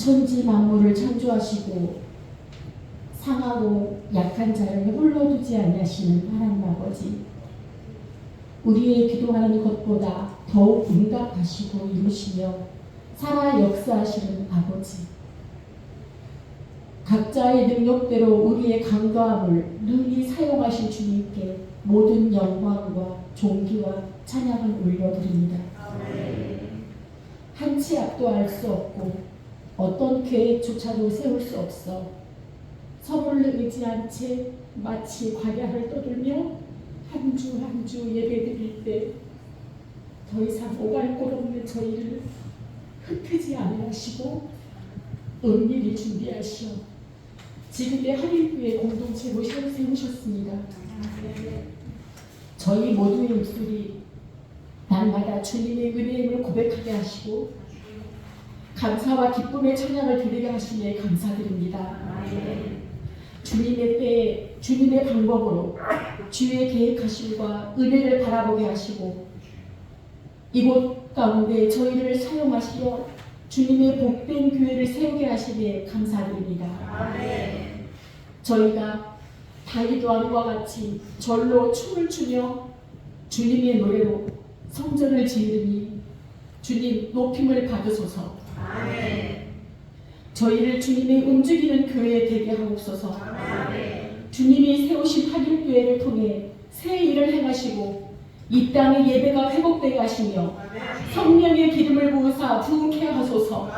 천지 만물을 창조하시고 상하고 약한 자를 홀로 두지 아니하시는 하나님 아버지. 우리의 기도하는 것보다 더욱 응답하시고 이루시며 살아 역사하시는 아버지. 각자의 능력대로 우리의 강도함을 능히 사용하실 주님께 모든 영광과 존귀와 찬양을 올려드립니다. 한치 앞도 알 수 없고 어떤 계획조차도 세울 수 없어 서로를 의지한 채 마치 과야를 떠돌며 한 주 한 주 예배드릴 때 더 이상 오갈 곳 없는 저희를 흩트지 않으시고 은밀히 준비하시어 지금의 한일교회 공동체로 세우셨습니다. 저희 모두의 입술이 날마다 주님의 은혜임을 고백하게 하시고 감사와 기쁨의 찬양을 드리게 하시니 감사드립니다. 주님의 때에 주님의 방법으로 주의 계획하심과 은혜를 바라보게 하시고 이곳 가운데 저희를 사용하시어 주님의 복된 교회를 세우게 하시기에 감사드립니다. 저희가 왕과 같이 절로 춤을 추며 주님의 노래로 성전을 지으니 주님 높임을 받으소서. 저희를 주님의 움직이는 교회 되게 하옵소서. 주님이 세우신 하길교회를 통해 새 일을 행하시고 이 땅의 예배가 회복되게 하시며 성령의 기름을 부으사 부흥케 하소서.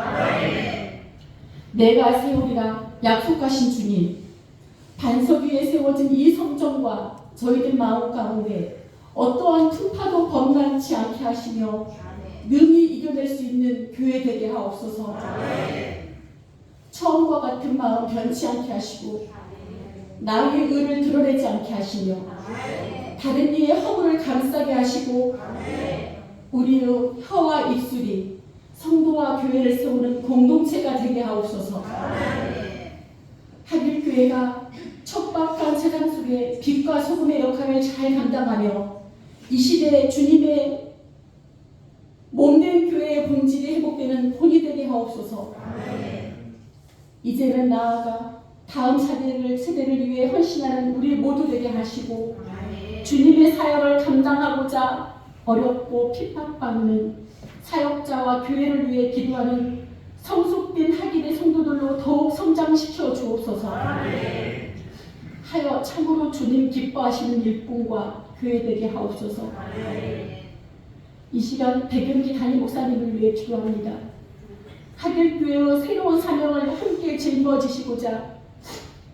내가 세우리라 약속하신 주님 반석 위에 세워진 이 성전과 저희들 마음 가운데 어떠한 풍파도 범람치 않게 하시며 능히 이겨낼 수 있는 교회 되게 하옵소서. 처음과 같은 마음 변치 않게 하시고 나의 의를 드러내지 않게 하시며 다른 이의 허물을 감싸게 하시고 우리의 혀와 입술이 성도와 교회를 세우는 공동체가 되게 하옵소서. 하길교회가 척박한 세상 속에 빛과 소금의 역할을 잘 감당하며 이 시대에 주님의 몸된 교회의 본질이 회복되는 본이 되게 하옵소서. 이제는 나아가 다음 세대를, 세대를 위해 헌신하는 우리 모두 되게 하시고 주님의 사역을 감당하고자 어렵고 핍박받는 사역자와 교회를 위해 기도하는 성숙된 하길의 성도들로 더욱 성장시켜 주옵소서. 하여 참으로 주님 기뻐하시는 일꾼과 교회 되게 하옵소서. 이 시간 백연기 담임 목사님을 위해 기도합니다. 하길교회의 새로운 사명을 함께 짊어지시고자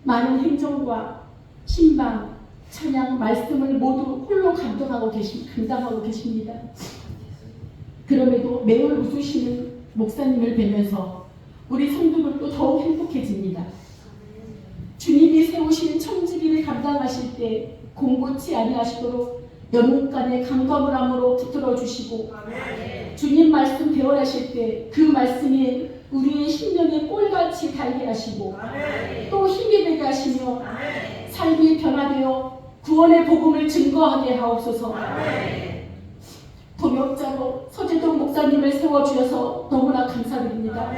많은 행정과 신방, 찬양, 말씀을 모두 홀로 감당하고 계시, 감당하고 계십니다. 그럼에도 매일 웃으시는 목사님을 뵈면서 우리 성도들도 더욱 행복해집니다. 주님이 세우신 청지기를 감당하실 때 공고치 아니하시도록 연못간에 강건함으로 붙들어 주시고 주님 말씀 배워하실 때 그 말씀이 우리의 심령에 꼴같이 달게 하시고 또 힘이 되게 하시며 삶이 변화되어 구원의 복음을 증거하게 하옵소서. 동역자로 서재동 목사님을 세워주셔서 너무나 감사드립니다.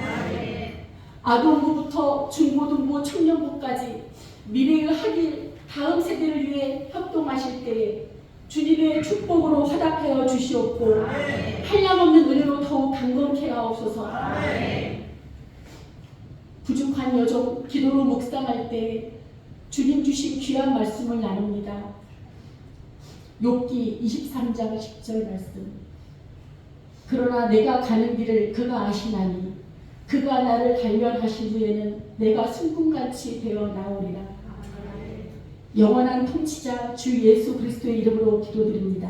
아동부부터 중고등부 청년부까지 미래의 하길 다음 세대를 위해 협동하실 때에 주님의 축복으로 화답하여 주시옵고 한량없는 은혜로 더욱 강건케 하옵소서. 부족한 여정 기도로 묵상할 때 주님 주신 귀한 말씀을 나눕니다. 욥기 23장 10절 말씀. 그러나 내가 가는 길을 그가 아시나니 그가 나를 단련하신 후에는 내가 승분같이 되어 나오리라 영원한 통치자 주 예수 그리스도의 이름으로 기도드립니다.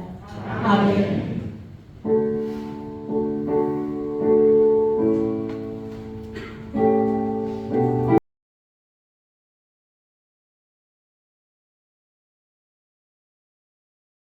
아멘.